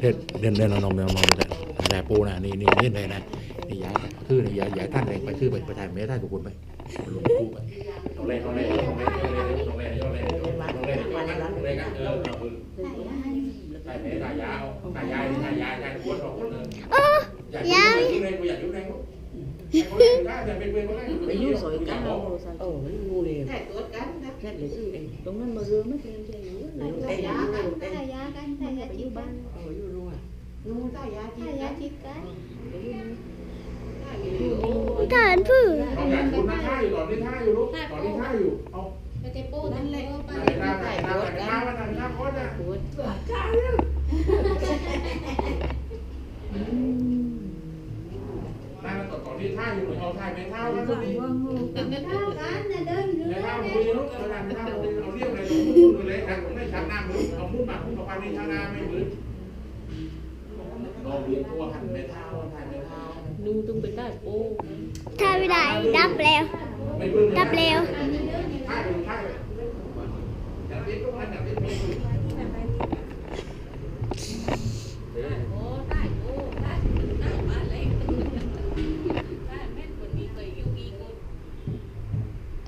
เด็ดเด่นเด่นนมเด่นนมแต่แต่ปูนะนี่นี่นี่เลยนะนี่ย้ายชื่อนี่ย้ายย้ายท่านเองไปชื่อไปไปถ่ายไม่ได้ทุกคนไปลงคู่ไปลงเล่นลงเล่นลงเล่นลงเล่นลงเล่นลงเล่นลงเล่นลงเล่นลงเล่นกันเออถ่ายไม่ถ่ายยาวถ่ายยายถ่ายยายถ่ายคนสองคนเลยอยากยุ่งเลยกูอยากยุ่งเลยไปยุ่งสอยกันเอาเอองูเลย Thầy tuốt cắn đó. แค่เลยสิตรงนั้นมาเรือไม่เป็นใจอยู่ มัาก็ไปอบ้านโอ้อยู่รู้อะนู้นตายาจีถ้ายาจิบกันทหารพื้นเอาแขนคุณมาท่าอยู่ตอนนี้ท่าอยู่ลูกตอนนี้ท่าอยู่ เอาไปเตะโป้นั่นแหละไปตาตาตาตาตาตาโคตรนะโคตรจ้าเนี่ยนั่งต่อต่อที่ท่าอยู่เอาท่าไม่เท่ากันลูกไม่เท่ากันเดินเรื่อยไม่เท่าคุยลูกเวลาไม่เท่าคุย หมัพุ่งต่อไปไม่ชาวนาไม่มืดเราเรียนตัวหันไปเท้าหันไปเท้าดูตรงไปใต้โอ้ถ้าไม่ได้ดับแล้วดับแล้ว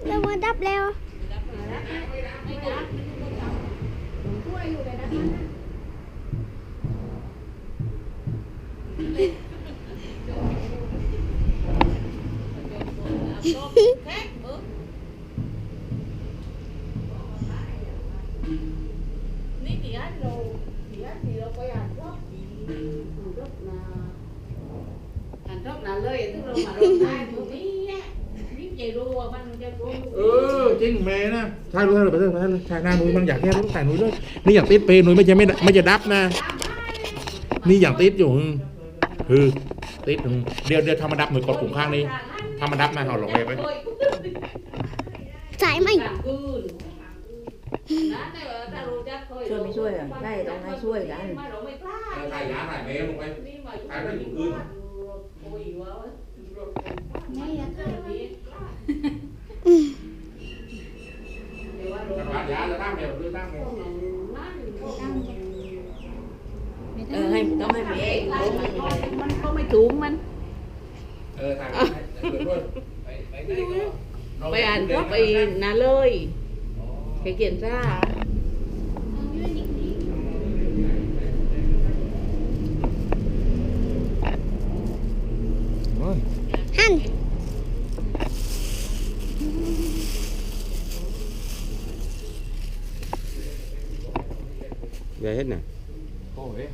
แล้มัดับแล้ว มาอยู่เลยนะคะนี่เดี๋ยวเราเดี๋ยวเดี๋ยวไปอ่านรอบดีรอบนาอ่านรอบนาเลยทุกเรามารอบได้ดูนี่ จริงเมย์นะถ่ายรู้ถ่ายไปเถอะไปเถอะถ่ายหน้าหนุ่ยบางอยางแค่รู้ถ่ายหนุ่ยด้วยนี่อย่างติดเพย์หนุ่ยไม่ใช่ไม่ไม่จะดับนะ นี่อย่างติดอยู่คือติดเดี๋ยวเดี๋ยวทำมาดับหนุ่ยกดปุ่มข้างนี้ทำมาดับนะเอาลงเลยไป Chạy mày ช่วยไม่ช่วยอะได้ต้องให้ช่วยกันถ่ายยาถ่ายเมย์ลงไปถ่ายได้อยู่คืน Ngay à จังหวะยาจะตั้ง เมย์หรือตั้งเมย์เออให้ต้องให้เองมันก็ไม่ถูกมัน เออถ่ายไปด้วยไปไปไหนก็ไปอ่านก็ไปนาเลยไปเขียนซ่า อย่เฮ็ดน่ะโอ้ย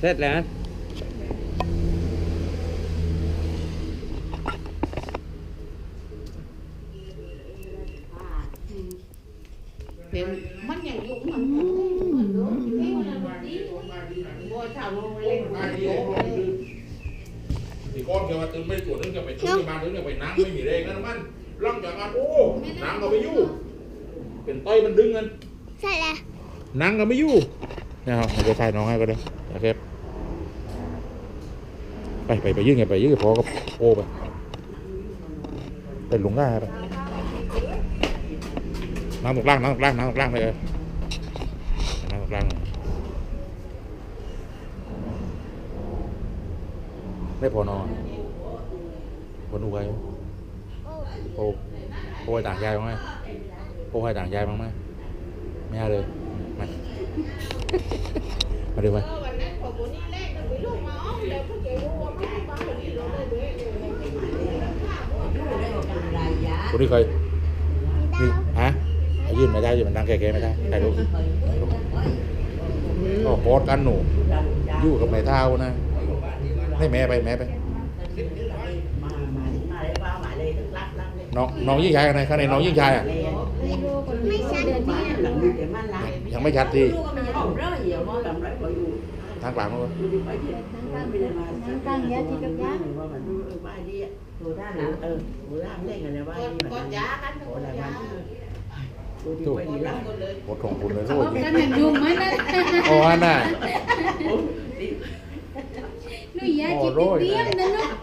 เสร็จแล้วเป็นมันอย่งนี้มันมันรู้ที่มัดีบัวชาวโรงเล่นที่ก้อนว่าตื่นไม่ตัวนึกจะไปตื่ที่บ้านนึกจะไปน้ำไม่มีแรงนะมันร่างจากกันโอ้น้ำก็ไปยู่ เป็นต้อยมันดึงกัน Chạy là นังก็ไม่อยู่นะครับเดี๋ยวถ่ายน้องให้ก็ได้โอเคไปไปไปยื่นไงไปยื่นพอกับโอ้ไปไปหลงได้ไปนั่งตกล่างนั่งตกล่างนั่งตกล่างเลยเออนั่งตกล่างได้พอนอนพอนูไว้โอ้โอ้ให้ต่างยายบ้างไหม โอ้ให้ต่างยายบ้างไหมไม่เอาเลยมามาดูไป Ờ, bạn nãy của bố đi lên, đừng có lúc mà ốc, đều có kiểu mua mà không bán được đi rồi đây, đấy, đấy, đấy. คนที่เคยนี่ฮะยื่นไม่ได้ยื่นมันดังแก่ๆไม่ได้ถ่ายรูปก็โพสกันหนูยู่กับแม่เท้านะ ให้แม่ไปแม่ไปน้องน้องยิ่งชายอะไรข้างในน้องยิ่งชายอะ ไม่ชัดยังไม่ชัดที่ทางปากมั้งตั้งยาที่กัวยาถูกหมดของคุณเลยสู้กันนั่นยุ่งไหมนั่นโอ้น่ะนุ่ยยาจิตเตี้ยมนั่นลูก